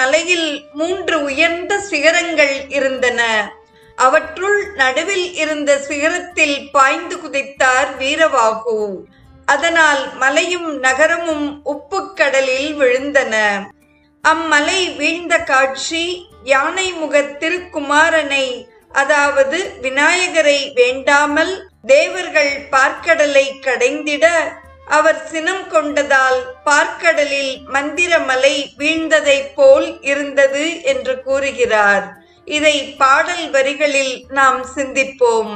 மலையில் மூன்று உயர்ந்த சிகரங்கள் இருந்தன. அவற்றுள் நடுவில் இருந்த சிகரத்தில் பாய்ந்து குதித்தார் வீரவாகு. அதனால் மலையும் நகரமும் உப்புக்கடலில் விழுந்தன. அம்மலை வீழ்ந்த காட்சி யானை முக திருக்குமாரனை அதாவது விநாயகரை வேண்டாமல் தேவர்கள் பார்க்கடலை கடைந்திட அவர் சினம் கொண்டதால் பார்க்கடலில் மந்திரமலை வீழ்ந்ததைப் போல் இருந்தது என்று கூறுகிறார். இதை பாடல் வரிகளில் நாம் சிந்திப்போம்.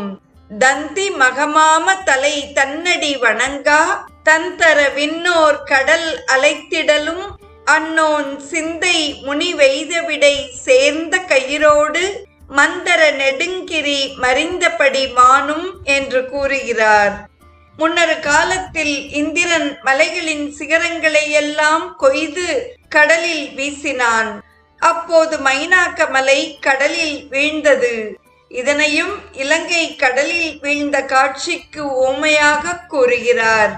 தந்தி மகமாம தலை தன்னடி வணங்கா தந்தர விண்ணோர் கடல் அலைத்திடலும் அன்னோன் சிந்தை முனி வெய்தவிடை சேர்ந்த கயிரோடு மந்தர நெடுங்கிரி மறிந்தபடி மானும் என்று கூறுகிறார். முன்னொரு காலத்தில் இந்திரன் மலைகளின் சிகரங்களை எல்லாம் கொய்து கடலில் வீசினான். அப்போது மைனாக்க மலை கடலில் வீழ்ந்தது. இதனையும் இலங்கை கடலில் வீழ்ந்த காட்சிக்கு ஓமையாக கூறுகிறார்.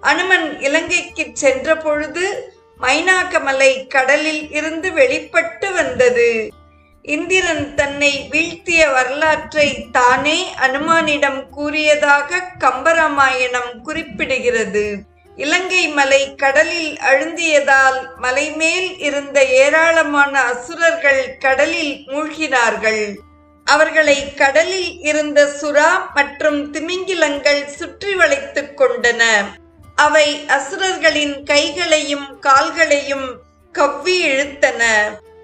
அனுமன் இலங்கைக்கு சென்ற பொழுது மைனாக்க மலை கடலில் இருந்து வெளிப்பட்டு வந்தது. இந்திரன் தன்னை வீழ்த்திய வரலாற்றை தானே அனுமானிடம் கூறியதாக கம்பராமாயணம் குறிப்பிடுகிறது. இலங்கை மலை கடலில் அழுந்தியதால் மலைமேல் இருந்த ஏராளமான அசுரர்கள் கடலில் மூழ்கினார்கள். அவர்களை கடலில் இருந்த சுறா மற்றும் திமிங்கிலங்கள் சுற்றி வளைத்துக் கொண்டன. அவை அசுரர்களின் கைகளையும் கால்களையும் கவ்வி இழுத்தன.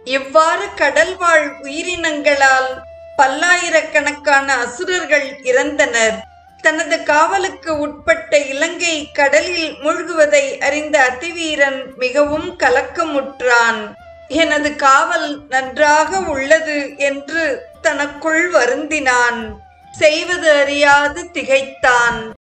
இவ்வாறு கடல்வாழ் உயிரினங்களால் பல்லாயிரக்கணக்கான அசுரர்கள் இறந்தனர். தனது காவலுக்கு உட்பட்ட இலங்கை கடலில் மூழ்குவதை அறிந்த அதிவீரன் மிகவும் கலக்கமுற்றான். எனது காவல் நன்றாக உள்ளது என்று தனக்குள் வருந்தினான். செய்வது அறியாது திகைத்தான்.